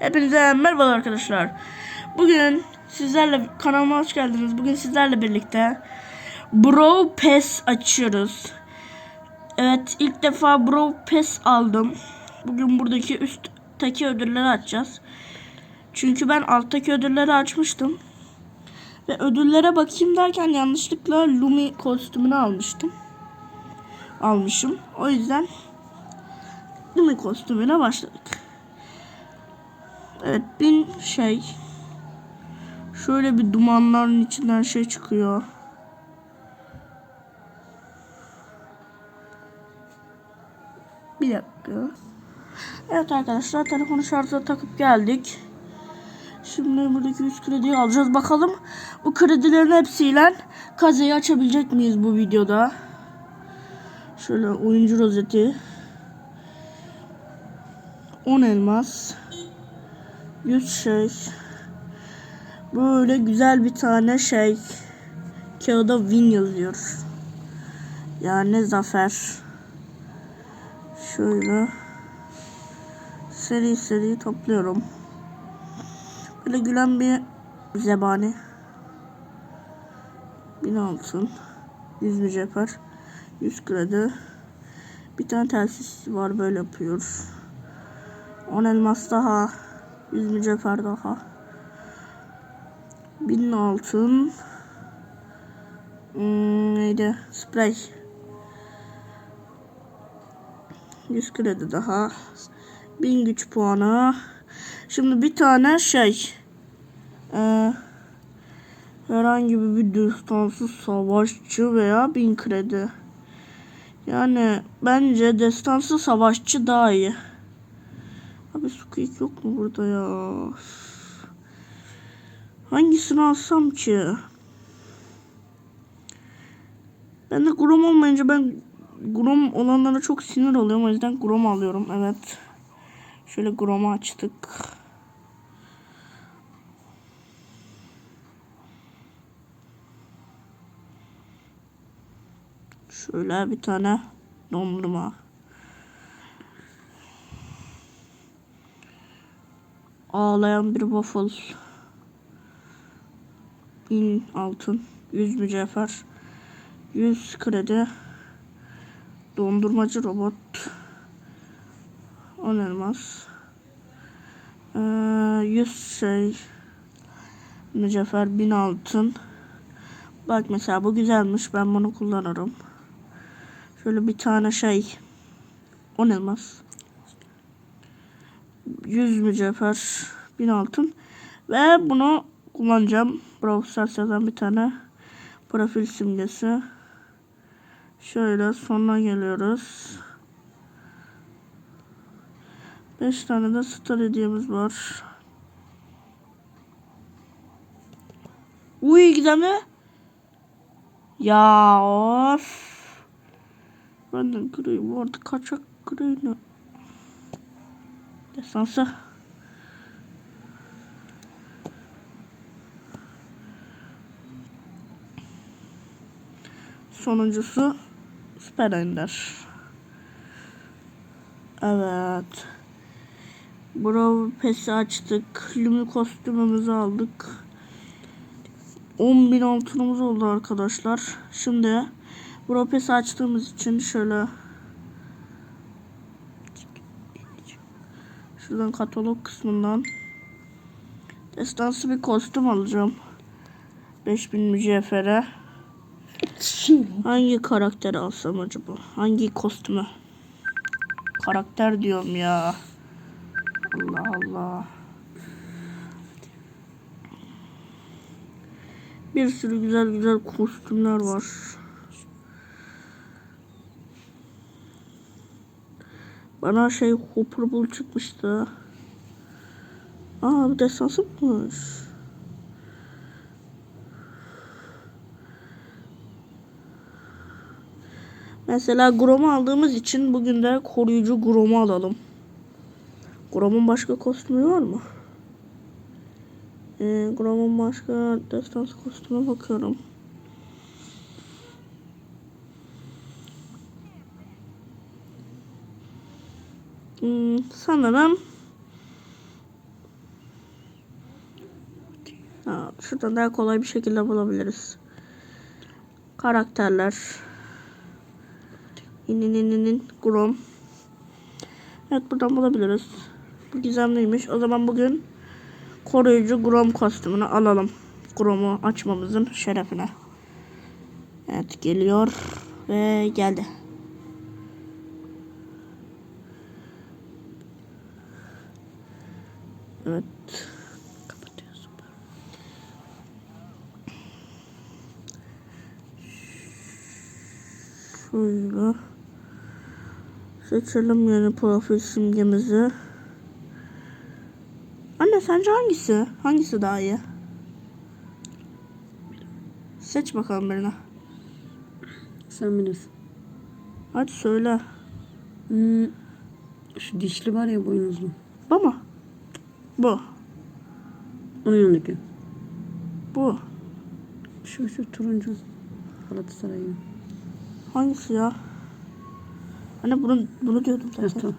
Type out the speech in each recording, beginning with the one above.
Hepinize merhaba arkadaşlar. Bugün sizlerle kanalıma hoş geldiniz. Bugün sizlerle birlikte Bro Pass açıyoruz. Evet ilk defa Bro Pass aldım. Bugün buradaki üstteki ödülleri açacağız. Çünkü ben alttaki ödülleri açmıştım. Ve ödüllere bakayım derken yanlışlıkla Lumi kostümünü almıştım. Almışım. O yüzden Lumi kostümüne başladık. Evet bin şey. Şöyle bir dumanların içinden şey çıkıyor. Bir dakika. Evet arkadaşlar telefonu şarja takıp geldik. Şimdi buradaki 100 krediyi alacağız. Bakalım bu kredilerin hepsiyle kazayı açabilecek miyiz bu videoda? Şöyle oyuncu rozeti. 10 elmas. 100 şey. Böyle güzel bir tane şey. Kağıda win yazıyor. Yani zafer. Şöyle. Seri seri topluyorum. Böyle gülen bir zebani. Bin altın. 100 mücevher. 100 kredi. Bir tane telsiz var böyle yapıyor. 10 elmas daha. 100 mücevher daha. 1000 altın. Hmm, neydi? Sprey. 100 kredi daha. 1000 güç puanı. Şimdi bir tane şey. Ee, herhangi bir destansız savaşçı veya 1000 kredi. Yani bence destansı savaşçı daha iyi. Squeak yok mu burada ya? Hangisini alsam ki? Ben de Grom olmayınca ben Grom olanlara çok sinir oluyorum. O yüzden Grom alıyorum. Evet. Şöyle Grom'u açtık. Şöyle bir tane dondurma. Ağlayan bir waffle. 1000 altın. 100 mücevher. 100 kredi. Dondurmacı robot. 10 elmas. Ee, 100 şey. Mücevher 1000 altın. Bak mesela bu güzelmiş. Ben bunu kullanırım. Şöyle bir tane şey. 10 elmas. 100 mücevher 1000 altın ve bunu kullanacağım. Brawl Stars yazan bir tane profil simgesi. Şöyle sonuna geliyoruz. 5 tane de star hediyemiz var. Uy gizemli. Ya of. Ben de kırayım. Orada kaçak kırayım. Destansı. Sonuncusu Süper Ender. Evet. Brawl Pass'i açtık. Lumi kostümümüzü aldık. 10.000 altınımız oldu arkadaşlar. Şimdi Brawl Pass'i açtığımız için şöyle Şuradan katalog kısmından destansı bir kostüm alacağım. 5000 mücevhere. Hangi karakteri alsam acaba? Hangi kostümü? Karakter diyorum ya. Allah Allah. Bir sürü güzel güzel kostümler var. Bana şey Hopper Bull çıkmıştı. Aa bu destansımış. Mesela Grom'u aldığımız için bugün de koruyucu Grom'u alalım. Grom'un başka kostümü var mı? Ee, Grom'un başka destans kostümüne bakıyorum. Sanırım Ha, şuradan daha kolay bir şekilde bulabiliriz. Karakterler. İnininin Grom. Evet buradan bulabiliriz. Bu gizemliymiş. O zaman bugün koruyucu Grom kostümünü alalım. Grom'u açmamızın şerefine. Evet geliyor ve geldi. Evet. Kapatıyorsun. Şöyle. Seçelim yeni profil simgemizi. Anne sence hangisi? Hangisi daha iyi? Seç bakalım birini. Sen bilirsin. Hadi söyle. Hmm, şu dişli var ya boynuzlu. Bu mu? Bu. Onun yanındaki. Bu. Şu şu turuncu. Galatasaray'ın. Hangisi ya? Anne bunu, bunu diyordum Evet, zaten. tamam.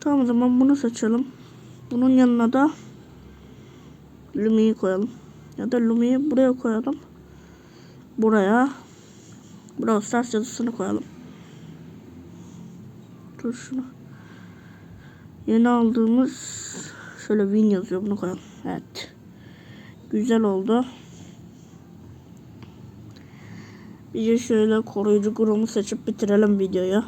Tamam o zaman bunu seçelim. Bunun yanına da Lumi'yi koyalım. Ya da Lumi'yi buraya koyalım. Buraya Brawl Stars yazısını koyalım. Dur şunu. Yeni aldığımız şöyle win yazıyor bunu koyalım. Evet. Güzel oldu. Bir şöyle koruyucu grubu seçip bitirelim videoyu.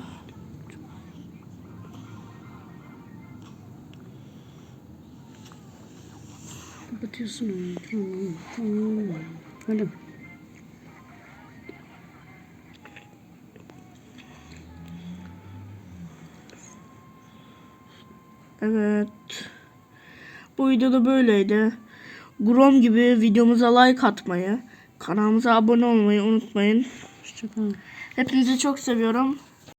Kapatıyorsun. Hadi. Evet. Bu videoda böyleydi. Grom gibi videomuza like atmayı, kanalımıza abone olmayı unutmayın. Hoşçakalın. Hepinizi çok seviyorum.